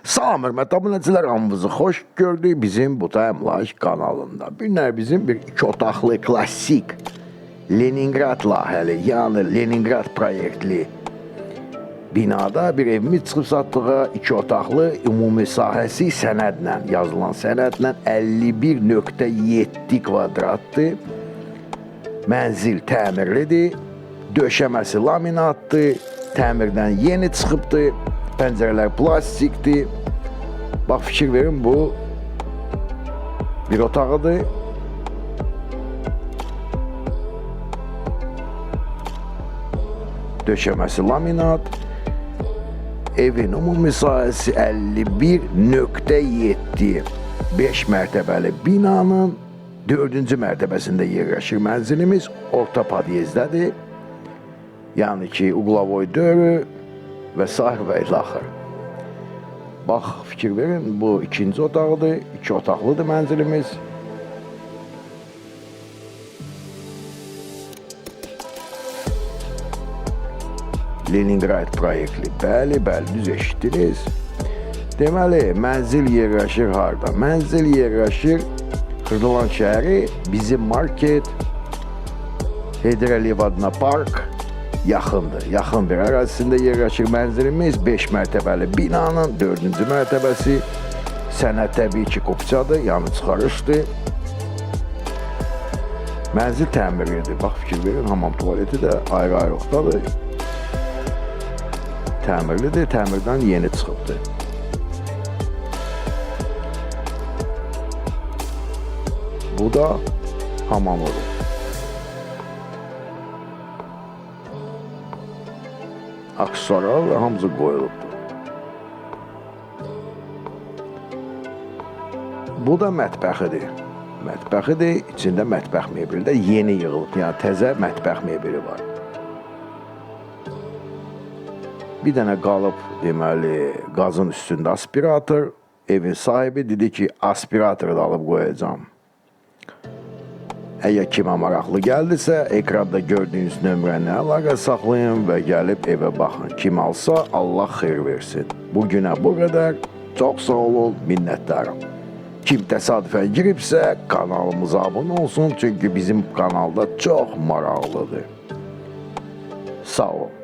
Salam hörmətli abunəçilər, hamınızı xoş gördük bizim bu Time Life kanalında. Bu günlər bizim bir iki otaqlı klassik Leningrad layihəli, yəni Leningrad proyektli binada bir evimiz çıxıb satdığa iki otaqlı ümumi sahəsi sənədlə, yazılan sənədlə 51.7 kvadratdır. Mənzil təmirlidir, döşəməsi laminatdır, təmirdən yeni çıxıbdır, Pencereler plastikti. Bak fikir verin bu bir otağıdır. döşemesi laminat. Evin umumi sahası 51.7. 5 mertebeli binanın 4. mertebesinde yerleşir mənzilimiz. Orta padyezdedir. Yani ki Uglavoy 4 vesaire ve ilahir. Bak fikir verin bu ikinci otaqdır, iki otaqlıdır mənzilimiz. Leningrad proyektli. Bəli, bəli, düz eşitdiniz. Deməli, mənzil yerləşir harda? Mənzil yerləşir Xırdalan şəhəri, bizim market, Heydər Əliyev adına park, yaxındır. Yaxın bir ərazisində yerləşir mənzilimiz. 5 mərtəbəli binanın 4-cü mərtəbəsi sənəd təbii ki, kopçadır, yəni çıxarışdır. Mənzil təmirlidir. Bax fikir verin, hamam tualeti də ayrı-ayrılıqdadır. Təmirlidir, təmirdən yeni çıxıbdır. Bu da hamamıdır. Aksesuarlar və hamısı qoyulubdur. Bu da mətbəxidir. Mətbəxidir, içində mətbəx mebeli də yeni yığılıb. Yəni təzə mətbəx mebeli var. Bir dənə qalıb deməli qazın üstündə aspirator. Evin sahibi dedi ki, aspiratoru da alıb qoyacağam. Əgər kimə maraqlı gəldisə, ekranda gördüyünüz nömrəni əlaqə saxlayın və gəlib evə baxın. Kim alsa, Allah xeyir versin. Bu günə bu qədər. Çox sağ olun, minnətdaram. Kim təsadüfən giribsə, kanalımıza abunə olsun, çünki bizim kanalda çox maraqlıdır. Sağ olun.